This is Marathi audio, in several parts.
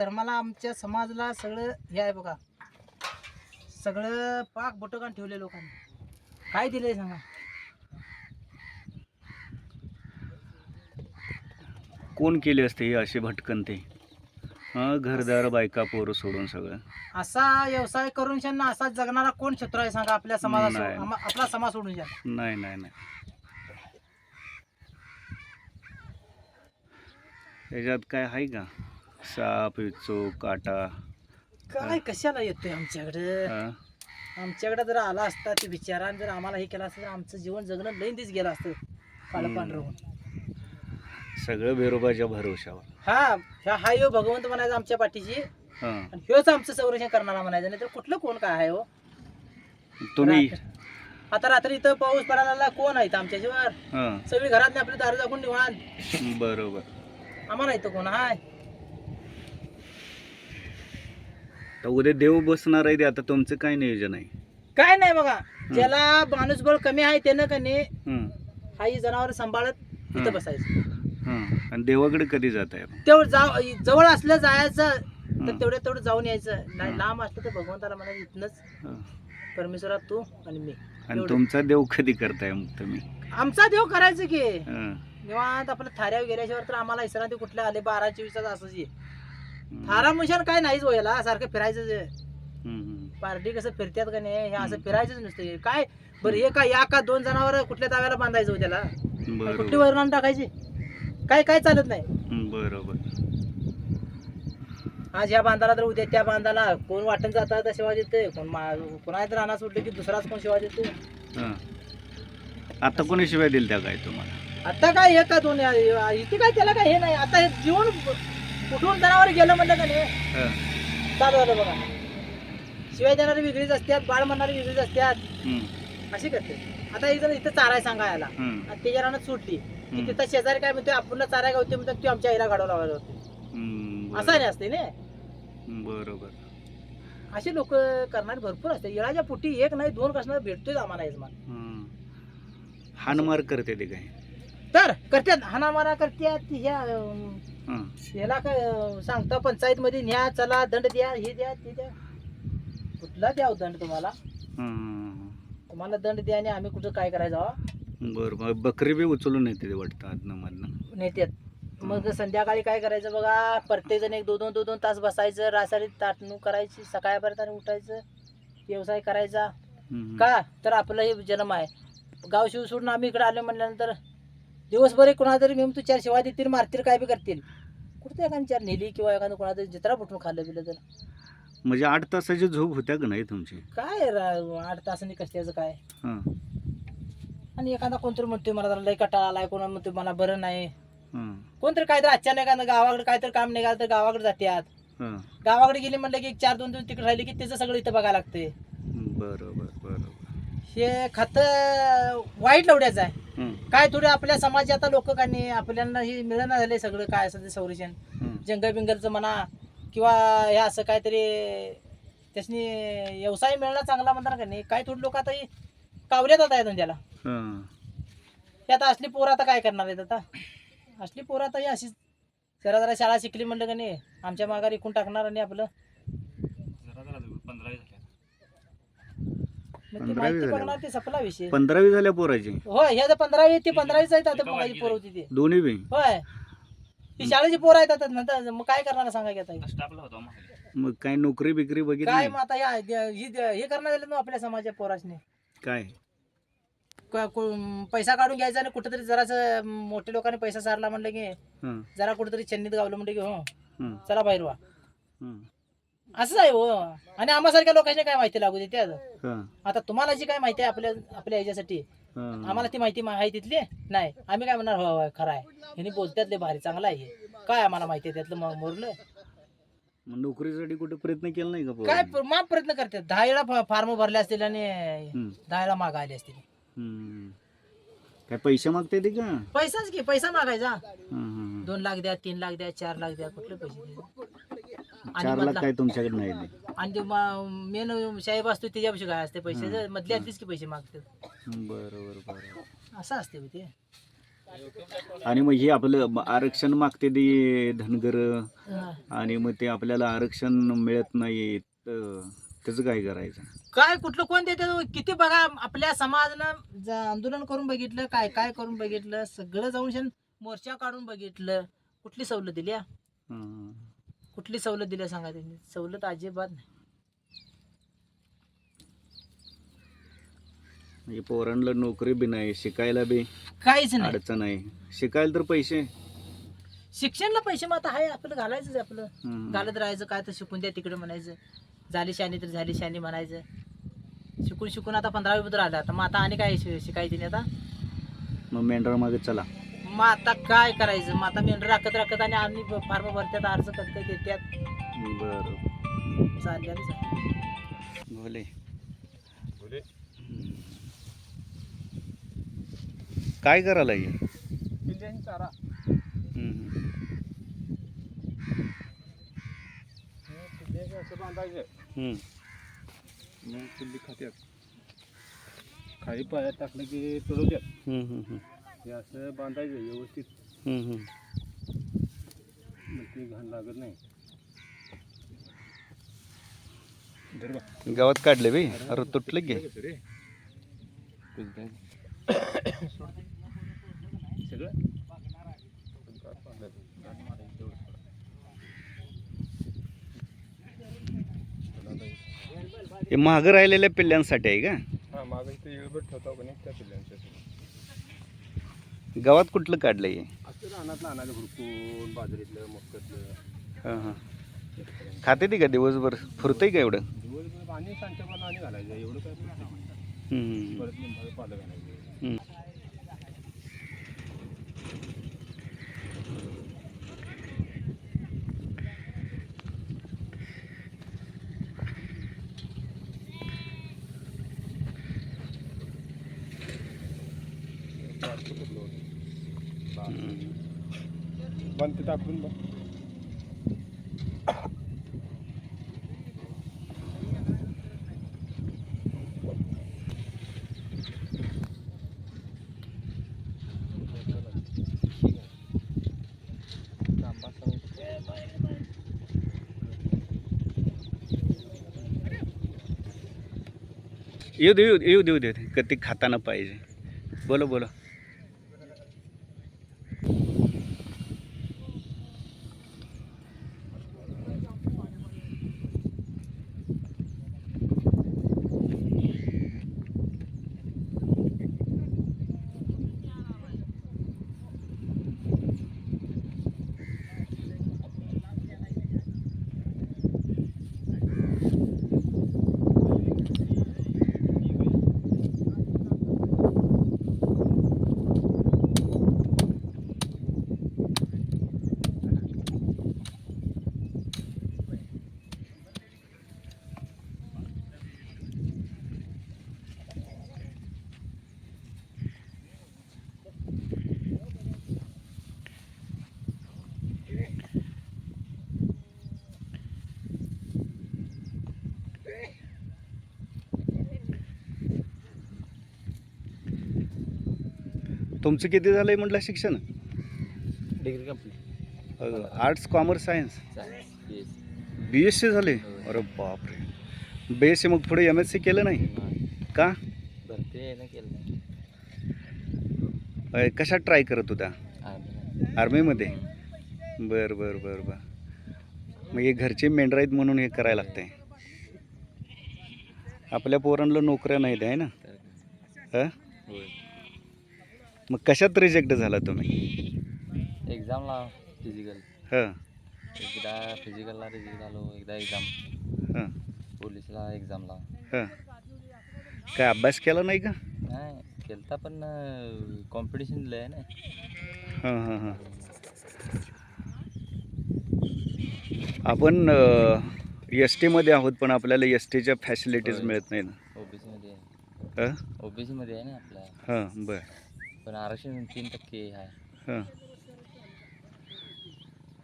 धर्माला आमच्या समाजाला सगळं हे आहे बघा. सगळं पाक बटकान ठेवले लोकांनी. काय दिलंय सांगा? कोण केले असते हे असे भटकन ते? हा घरदार बायका पोरं सोडून सगळं. असा व्यवसाय करून त्यांना असा जगणारा कोण शत्रू आहे सांगा आपल्या समाजा नाही. आपला समाज सोडून द्या नाही नाही नाही. याच्यात काय आहे का? साप विचो काटा. काय कशाला येतोय आमच्याकडे? हा? आमच्याकडे जर आला असता ते विचारान जर आम्हाला हे केलं असतं तर आमचं जीवन जगणं लईन दिस गेलं असतं. काळं. सगळं बेरोबाच्या भरोशावर हा ह्या हा यो भगवंत म्हणायचं आमच्या पाठीशी. हा. आणि ह्योच आमचं संरक्षण करणारा म्हणायचं नाही तर कुठलं कोण काय आहे हो? तुम्ही? रात्र- आता रात्री इथं पाऊस पडायला लागला कोण आहे इथं आमच्या जीवर हा. सगळी घरात आपली दारू जागून निवांत. बरोबर. आम्हाला इथं कोण हाय तर उद्या देव बसणार आहे ते आता तुमचं काय नियोजन आहे काय नाही बघा ज्याला माणूसबळ कमी आहे त्यानं का नाही हं, जनावर सांभाळत हं. इथं बसायचं हं. आणि देवाकडे कधी जात आहे तेवढं जाव जवळ असलं जायचं तर हं. तेवढं तेवढं जाऊन यायचं नाही हं. लांब असलं तर भगवंताला म्हणायचं इथनच हं. परमेश्वरा तू आणि मी आणि एवढं. तुमचा देव कधी करताय मग तुम्ही आमचा देव करायचं की हं, निवांत आपलं थाऱ्यावर गेल्याशिवाय तर आम्हाला इसरांती कुठल्या आले बारा चोवीसच असंच आहे. थारा मुशान काय नाहीच व्हायला सारखं फिरायचं. पार्टी कसं फिरत्यात का नाही हे असं. फिरायचंच नसतं. काय? बरं हे काय या का दोन जनावर कुठल्या ताव्याला बांधायचं हो त्याला? कुठली वरण टाकायची? काय काय चालत नाही. बरोबर. आज ह्या बांधाला तर उद्या त्या बांधाला. कोण वाटण जातात शिवाय देते कोण कोणा तर राणा सुटले की दुसराच कोण शिवाय देते हं. आता कोणी शिवाय दिल त्या काय तुम्हाला? आता काय हे का दोन या- इथे काय त्याला काय हे नाही? आता हे जीवन कुठून जनावर गेलं म्हणलं का नाही? चालू झालं बघा. शिवाय देणारी वेगळीच असतात बाळ म्हणणारी वेगळीच असतात. अशी करते. आता एक जण इथं चाराय सांगा याला हं, आणि त्याच्या रानात सुटली की. तिथं शेजारी काय म्हणतोय आपण चाराय गावते म्हणतात ती आमच्या आईला गाडव लावायला होते असं नाही असते ना. बरोबर. असे लोक करणारे भरपूर असते. येळाच्या पोटी एक नाही दोन कसणार भेटतोय आम्हाला यजमान. हानमार करते ते काय तर करतात. हाणामारा करतात ह्या ह्याला काय सांगता पंचायत मध्ये न्या चला दंड द्या हे द्या ते द्या. कुठला द्या हो दंड तुम्हाला. तुम्हाला दंड द्या आणि आम्ही कुठं काय करायचं? बरं बकरी बी उचलून येते ते वाटतं मधनं. नेत्यात. मग संध्याकाळी काय करायचं बघा प्रत्येक जण एक दोन दोन दोन दोन तास बसायचं रासारी ताटणूक करायची सकाळपर्यंत आणि उठायचं व्यवसाय करायचा. का? तर आपलं हे जन्म आहे. गाव शिव सोडून आम्ही इकडे आलो म्हणल्यानंतर दिवसभर एक कोणाला तरी घेऊन तू चार शिवाय देतील मारतील काय बी करतील. कुठं एखादी चार नेली किंवा एखादं तरी जित्रा फुटून खाल्लं बिलं तर? म्हणजे आठ तासाची झोप होत्या का नाही तुमची? काय रा- आठ तासांनी कष्टाचं काय? हं, आणि एखादा कोणतरी म्हणतोय मला जरा लय कटाळा आलाय कोणा म्हणतोय मला बरं नाही. हं, कोणतरी काहीतरी अचानक एखादं गावाकडे काहीतरी काम निघालं तर गावाकडे जातात हं. गावाकडे गेली म्हणलं की एक चार दोन दिवस तिकडे राहिले की त्याचं सगळं इथं बघायला लागते बरोबर बरोबर. हे खत वाईट लवड्याचं आहे. काय थोडे आपल्या समाजात आता लोक काय नाही? आपल्याला हे मिळणं झालंय सगळं काय असं ते संरक्षण. जंगल बिंगलचं म्हणा किंवा हे असं काहीतरी त्यासनी व्यवसाय मिळणं चांगला म्हणतात का नाही? काही थोडी लोक आता हे कावल्यात आता येतात त्याला. हं. हे आता असली पोरं आता काय करणार आहेत आता? असली पोरं आता ही अशीच जरा जरा शाळा शिकली म्हणलं का नाही? आमच्या माघार इकून टाकणार आणि आपलं मग ती पंधरावी माहिती झाल्यावर. बघणार ते सपला विषय. पंधरावी झाल्या पोराची. होय हे तर पंधरावी ते पंधरावीच आहेत आता बघायची पोरं होती ते. दोन्ही बी. होय. ही शाळेची पोरं आहेत आता नंतर मग काय करणार सांगा की आता? ही? मग काय नोकरी बिकरी बघितली काय नाही? मग आता या ही हे करणार झालं ना आपल्या समाजाच्या पोरासने? काय? क- कु- पैसा काढून घ्यायचा आणि कुठेतरी जरासं मोठ्या लोकांनी पैसा सारला म्हणलं की हं, जरा कुठेतरी चन्नीत गावलं म्हणलं की हो हं, चला बाहेर व्हा हं, असंच आहे हो. आणि आम्हासारख्या लोकांनी काय माहिती लागू दे त्यात हं, आता तुम्हाला जी काय माहिती आहे आपल्या आपल्या ह्याच्यासाठी हं. आम्हाला ती माहिती मा- आहे तिथली? नाही. आम्ही काय म्हणणार हो खरं आहे. ह्यांनी बोलतात लय भारी चांगला आहे हे. काय आम्हाला माहिती आहे त्यातलं मोरलं? मग नोकरीसाठी कुठे प्रयत्न केला नाही का काय पोरांनी? माप प्रयत्न करतात. दहा वेळा फॉर्म भरले असतील आणि दहा वेळा मागा आले असतील. काय पैसे मागते ते का? पैसाच की पैसा मागायचा. दोन लाख द्या तीन लाख द्या चार लाख द्या कुठले पैसे द्यायचे? आणि लाख मधला- काय तुमच्याकडे नाही ते. आणि जे मेन साहेब असतो त्याच्यापाशी काय असते पैसे हं. मधले असतेच की पैसे मागतात बरोबर बरोबर असं असते ते आणि मग हे आपलं म- आरक्षण मागते ते धनगर हा. आणि मग ते आपल्याला आरक्षण मिळत नाही तर त्याचं काय करायचं काय कुठलं कोण देते किती बघा आपल्या समाजानं ज- आंदोलन करून बघितलं काय काय करून बघितलं सगळं जाऊन शेण मोर्चा काढून बघितलं कुठली सवलत दिली हा? हं. कुठली सवलत दिली सांगा त्यांनी? सवलत अजिबात नाही. म्हणजे पोरांना नोकरी बी नाही शिकायला बी काहीच नाही. अडचण आहे शिकायला तर पैसे. शिक्षणला पैसे मग आता आहे आपलं घालायचंच आहे आपलं. घालत राहायचं काय तर शिकून द्या तिकडे म्हणायचं. झाली शानी तर झाली शानी म्हणायचं. शिकून शिकून आता पंधरावी पत्र आलं आता. मग आता आणि काय शि- शिकायचं नाही आता? मग मेंढरा मागे चला. मग आता काय करायचं? मग आता मेंढर राखत राखत आणि आम्ही फार्म भरतात अर्ज करतात देतात. बरं. चालल्याच. भोले. काय करायला हे चारा. हं. असं बांधायचं हं. मग पिल्ली खात्यात. खाली पायात टाकलं की तुडवत्यात हं, हं, हं. हे असं बांधायचं व्यवस्थित. हं, हं. मग ते घाण लागत नाही. धर बा. गावात काढले बे अरे तुटले गे सगळं? हे महाग राहिलेल्या पिल्ल्यांसाठी आहे का? हा मागं इथे येळभर ठेवतो का नाही त्या पिल्ल्यांसाठी गावात कुठलं काढलं हे? असं रानातलं आणायला भरपूर बाजरीतलं मक्कातलं हां हां. खाते ती का दिवसभर? फुरतंय का एवढं? दिवसभर पाणी सांच्या पण आणि घालायचं. एवढं काय. हं, हं, हं. परत लिंबाचं पालं घालायचं हं. बनते टाकून बघ येऊ दे येऊ देऊ देऊ दे. कधी खाताना पाहिजे. बोला बोला. तुमचं किती झालंय म्हटलं शिक्षण? Degree complete. Arts commerce science? B S C झाले? अरे बापरे. बी एस सी मग पुढे एम एस सी केलं नाही? का? भरती आहे ना केलं नाही. अय, कशात ट्राय करत होता आम्ही आर्मीमध्ये बर बर बर बर. मग हे घरचे मेंढर आहेत म्हणून हे करायला लागतंय. आपल्या पोरांना नोकऱ्या नाहीत आहे ना? हं? होय. मग कशात रिजेक्ट झाला तुम्ही? एक्झामला फिजिकल हां. एकदा फिजिकलला रिजेक्ट झालो एकदा एक्झाम हां. पोलीसला एक्झामला हां. काय अभ्यास केला नाही का? नाही केलता पण कॉम्पिटिशन लय आहे ना. हां हां हां. आपण एस टीमध्ये आहोत पण आपल्याला एस टीच्या फॅसिलिटीज. मिळत नाही ना. ओबीसीमध्ये आहे. हां? ओबीसीमध्ये आहे ना आपला हां बर. पण आरक्षण तीन टक्के आहे.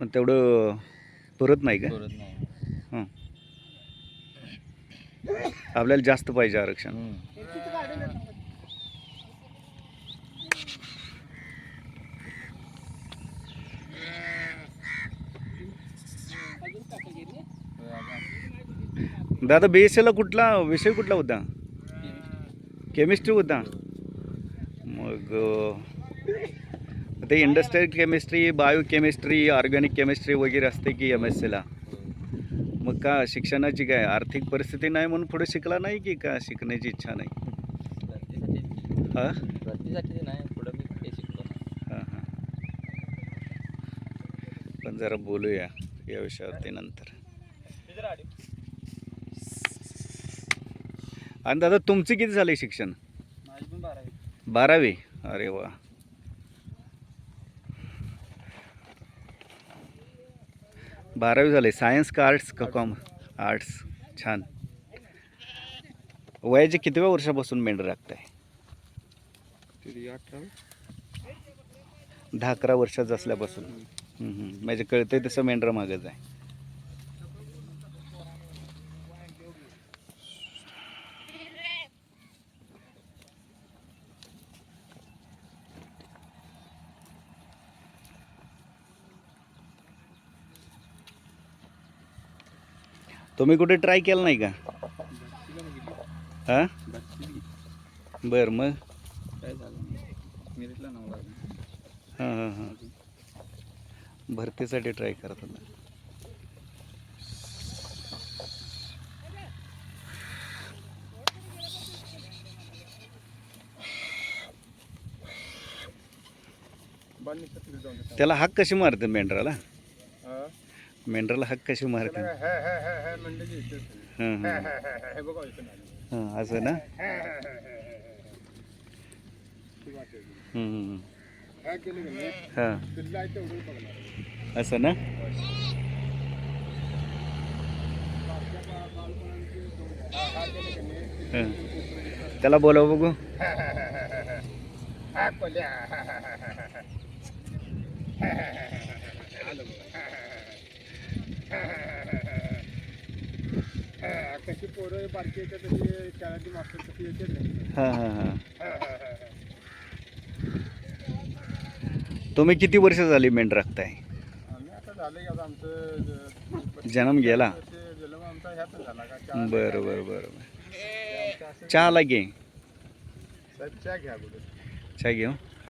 पण तेवढं परत नाही का? करत नाही. आपल्याला जास्त पाहिजे आरक्षण. दादा बी एस एला कुठला विषय कुठला होता? केमिस्ट्री होता. मग ते industrial chemistry bio chemistry organic chemistry वगैरे असते की एम एस सीला. मग का शिक्षणाची काय? आर्थिक परिस्थिती नाही म्हणून पुढे शिकला नाही की का शिकण्याची इच्छा नाही? हां. हां हां. पण जरा बोलूया या विषयावरती नंतर. आणि दादा तुमचे किती झाले शिक्षण? बारावी? अरे वा. बारावी झाले. सायन्स का आर्ट्स का कॉम आर्ट्स छान. वयाच्या कितव्या वर्षापासून मेंढर राखताय? दहा अकरा वर्षाचं असल्यापासून. म्हणजे कळतंय तसं मेंढरा मागच आहे तुम्ही कुठे ट्राय केलं नाही का? हां? बरं मग? काय झालं नाही नाव लागलं हां हां हां. भरतीसाठी ट्राय करत होता त्याला हाक कशी मारते मेंढराला? मेंढराला हाक कशी मारते त्याला हे हे हे हे म्हणलं की इथेच. हां हे हां हे हे हे हे बघा इथं आलं. हां असं ना हे हे हे हे हे हे. ती वाटेल. हम्म, हम्म. हे केलं की नाही, हां पिल्लं आहे तेवढं बघणार. असं ना हा केलं की नाही, हां त्याला बोलाव बघू हा कोल्या. आलं बघा. हा, कशी पोरं बारकी येतात तशी शाळेची येते नाही. हां हां हां. तुम्ही किती वर्ष झाली मेंढ राखताय? आम्ही आता झालं की आता आमचं ज- जन्म गेला? ते जन्म आमचा ह्यातच झाला का? चहा- बरं बरं बरं बरं. चहा लागे साहेब, चहा घ्या अगोदर चहा घेऊ?